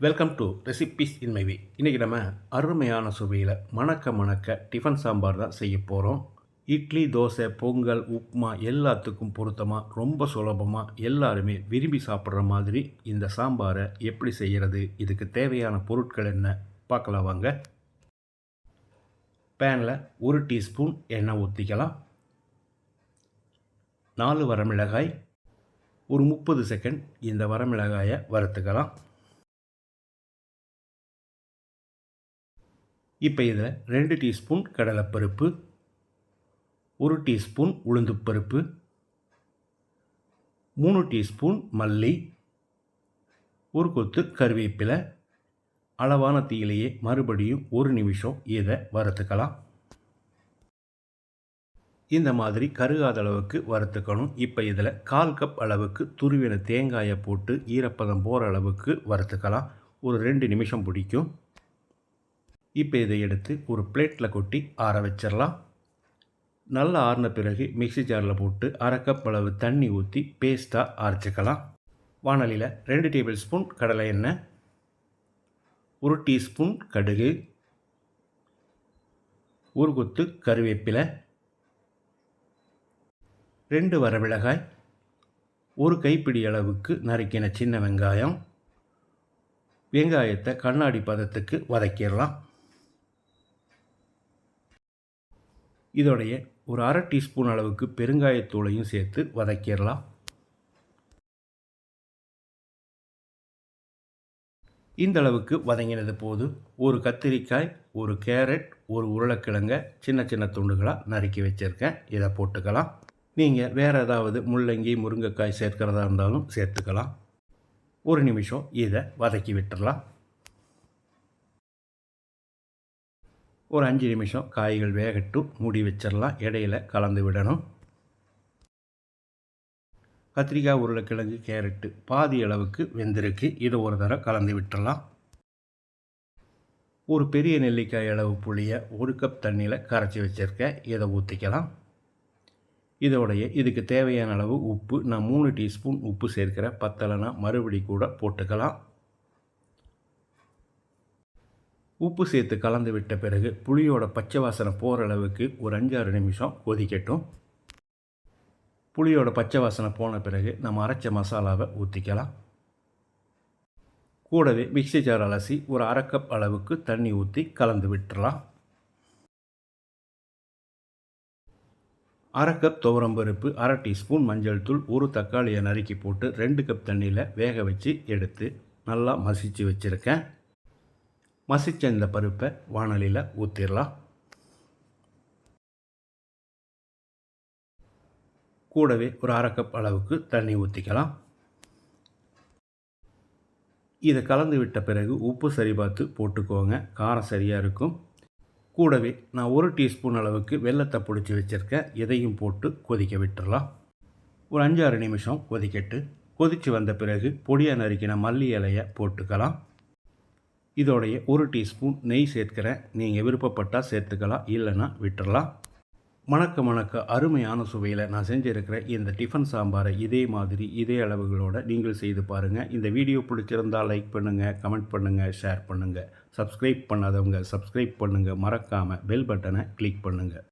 Welcome to recipes in my way இன்றைக்கி நம்ம அருமையான சுவையில் மணக்க மணக்க டிஃபன் சாம்பார் தான் செய்ய போகிறோம் இட்லி தோசை பொங்கல் உப்புமா எல்லாத்துக்கும் பொருத்தமாக ரொம்ப சுலபமாக எல்லாருமே விரும்பி சாப்பிட்ற மாதிரி இந்த சாம்பாரை எப்படி செய்கிறது இதுக்கு தேவையான பொருட்கள் என்ன பார்க்கலாம் வாங்க. பேனில் ஒரு டீஸ்பூன் எண்ணெய் ஊற்றிக்கலாம் நாலு வரமிளகாய் ஒரு முப்பது செகண்ட் இந்த வரமிளகாயை வறுத்துக்கலாம். இப்போ இதில் ரெண்டு டீஸ்பூன் கடலைப்பருப்பு ஒரு டீஸ்பூன் உளுந்துப்பருப்பு மூணு டீஸ்பூன் மல்லி ஒரு கொத்து கருவேப்பிலை. அளவான தீயிலேயே மறுபடியும் ஒரு நிமிஷம் இதை வறுத்துக்கலாம். இந்த மாதிரி கருகாத அளவுக்கு வறுத்துக்கணும். இப்போ இதில் கால் கப் அளவுக்கு துருவின தேங்காயை போட்டு ஈரப்பதம் போகிற அளவுக்கு வறுத்துக்கலாம். ஒரு ரெண்டு நிமிஷம் பிடிக்கும். இப்போ இதை எடுத்து ஒரு பிளேட்டில் கொட்டி ஆற வச்சிடலாம் நல்லா ஆறின பிறகு மிக்சி ஜாரில் போட்டு அரை கப் அளவு தண்ணி ஊற்றி பேஸ்ட்டாக அரைச்சிக்கலாம். வானலியில் ரெண்டு டேபிள் ஸ்பூன் கடலை எண்ணெய் ஒரு டீஸ்பூன் கடுகு ஒரு கொத்து கருவேப்பிலை ரெண்டு வரமிளகாய் ஒரு கைப்பிடி அளவுக்கு நறுக்கின சின்ன வெங்காயம் வெங்காயத்தை கண்ணாடி பதத்துக்கு வதக்கிடலாம் இதோடைய ஒரு அரை டீஸ்பூன் அளவுக்கு பெருங்காயத்தூளையும் சேர்த்து வதக்கிடலாம். இந்த அளவுக்கு வதங்கினது போது ஒரு கத்திரிக்காய் ஒரு கேரட் ஒரு உருளைக்கிழங்க சின்ன சின்ன துண்டுகளாக நறுக்கி வச்சுருக்கேன். இதை போட்டுக்கலாம். நீங்கள் வேறு ஏதாவது முள்ளங்கி முருங்கைக்காய் சேர்க்கிறதா இருந்தாலும் சேர்த்துக்கலாம். ஒரு நிமிஷம் இதை வதக்கி விட்டுடலாம் ஒரு அஞ்சு நிமிஷம் காய்கள் வேகட்டும் மூடி வச்சிடலாம் இடையில கலந்து விடணும். கத்திரிக்காய் உருளைக்கிழங்கு கேரட்டு பாதி அளவுக்கு வெந்திருக்கு. இதை ஒரு தடவை கலந்து விட்டுடலாம் ஒரு பெரிய நெல்லிக்காய் அளவு புளியை ஒரு கப் தண்ணியில் கரைச்சி வச்சுருக்கேன். இதை ஊற்றிக்கலாம் இதோடைய இதுக்கு தேவையான அளவு உப்பு நான் மூணு டீஸ்பூன் உப்பு சேர்க்கிறேன் பத்தலைனா மறுபடி கூட போட்டுக்கலாம். உப்பு சேர்த்து கலந்து விட்ட பிறகு புளியோட பச்சை வாசனை போகிற அளவுக்கு ஒரு அஞ்சாறு நிமிஷம் கொதிக்கட்டும். புளியோட பச்சை வாசனை போன பிறகு நம்ம அரைச்ச மசாலாவை ஊற்றிக்கலாம் கூடவே மிக்சி ஜார் அலசி ஒரு அரை கப் அளவுக்கு தண்ணி ஊற்றி கலந்து விட்டுறலாம். அரை கப் துவரம்பருப்பு அரை டீஸ்பூன் மஞ்சள் தூள் ஒரு தக்காளியை நறுக்கி போட்டு ரெண்டு கப் தண்ணியில் வேக வச்சு எடுத்து நல்லா மசித்து வச்சுருக்கேன். மசிச்ச இந்த பருப்பை வானலியில் ஊற்றிடலாம் கூடவே ஒரு அரை கப் அளவுக்கு தண்ணி ஊற்றிக்கலாம் இதை கலந்து விட்ட பிறகு உப்பு சரி பார்த்து போட்டுக்கோங்க. காரம் சரியாக இருக்கும். கூடவே நான் ஒரு டீஸ்பூன் அளவுக்கு வெள்ளத்தை பிடிச்சி வச்சுருக்கேன். இதையும் போட்டு கொதிக்க விட்டுடலாம் ஒரு அஞ்சாறு நிமிஷம் கொதிக்கட்டு. கொதித்து வந்த பிறகு பொடியாக நறுக்கின மல்லி இலையை போட்டுக்கலாம். இதோடைய ஒரு டீஸ்பூன் நெய் சேர்க்கிறேன் நீங்கள் விருப்பப்பட்டால் சேர்த்துக்கலாம் இல்லைன்னா விட்டுறலாம். மணக்க மணக்க அருமையான சுவையில் நான் செஞ்சுருக்கிற இந்த டிஃபன் சாம்பாரை இதே மாதிரி இதே அளவுகளோடு நீங்கள் செய்து பாருங்கள் இந்த வீடியோ பிடிச்சிருந்தால் லைக் பண்ணுங்கள் கமெண்ட் பண்ணுங்கள் ஷேர் பண்ணுங்கள் சப்ஸ்கிரைப் பண்ணாதவங்க சப்ஸ்கிரைப் பண்ணுங்கள் மறக்காமல் பெல் பட்டனை கிளிக் பண்ணுங்கள்